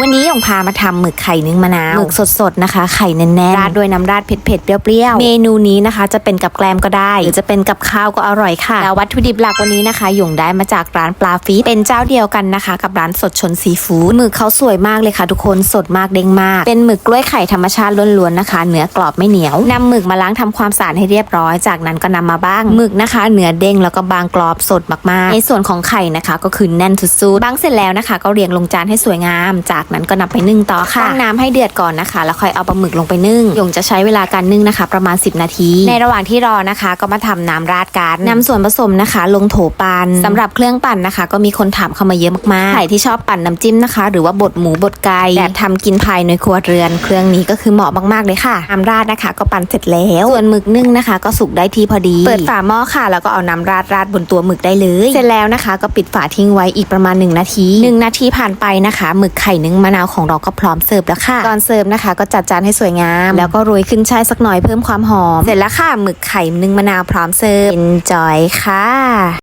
วันนี้หยงพามาทำหมึกไข่นึ่งมะนาวหมึกสดๆนะคะ ไข่แน่นๆราดด้วยน้ำราดเผ็ดๆเปรี้ยวๆเมนูนี้นะคะ จะเป็นกับแกล้มก็ได้หรือจะเป็นกับข้าวก็อร่อยค่ะแล้ววัตถุดิบหลักวันนี้นะคะหยงได้มาจากร้านปลาฟีดเป็นเจ้าเดียวกันนะคะ กับร้านสดชนซีฟู้ดหมึกเขาสวยมากเลยค่ะ ทุกคนสดมากเด้งมาก เป็นหมึกกล้วยไข่ธรรมชาติล้วนๆนะคะ เนื้อกรอบไม่เหนียวนำหมึกมาล้างทำความสะอาดให้เรียบร้อย จากนั้นก็นำมาบ้างหมึกนะคะเนื้อเด้งแล้วก็บางกรอบสดมากๆ ในส่วนของไข่นะคะ ก็คือแน่นสุดๆบางเสร็จแล้วนะคะ ก็เรียงลงจานให้สวยงามจากนั้นก็นำไปนึ่งต่อค่ะตั้งน้ำให้เดือดก่อนนะคะ แล้วค่อยเอาปลาหมึกลงไปนึ่งหยงจะใช้เวลาการนึ่งนะคะ ประมาณ 10 นาที ในระหว่างที่รอนะคะ ก็มาทำน้ำราดกันนำส่วนผสมนะคะ ลงโถปั่นสำหรับเครื่องปั่นนะคะ ก็มีคนถามเข้ามาเยอะมากๆใครที่ชอบปั่นน้ำจิ้มนะคะ หรือว่าบดหมูบดไก่แบบทำกินภายในครัวเรือน เครื่องนี้ก็คือเหมาะมากๆเลยค่ะน้ำราดนะคะ ก็ปั่นเสร็จแล้วส่วนหมึกนึ่งนะคะ ก็สุกได้ที่พอดี เปิดฝาหม้อค่ะ แล้วก็เอาน้ำราดราดบนตัวหมึกได้เลย เสร็จแล้วนะคะ ก็ปิดฝาทิ้งไว้อีกประมาณ 1 นาที 1 นาทีผ่านไปนะคะหมึกไข่นึ่งมะนาวของเราก็พร้อมเสิร์ฟแล้วค่ะก่อนเสิร์ฟนะคะ ก็จัดจานให้สวยงาม แล้วก็โรยขึ้นช่ายสักหน่อยเพิ่มความหอม เสร็จแล้วค่ะหมึกไข่นึ่งมะนาวพร้อมเสิร์ฟ enjoy ค่ะ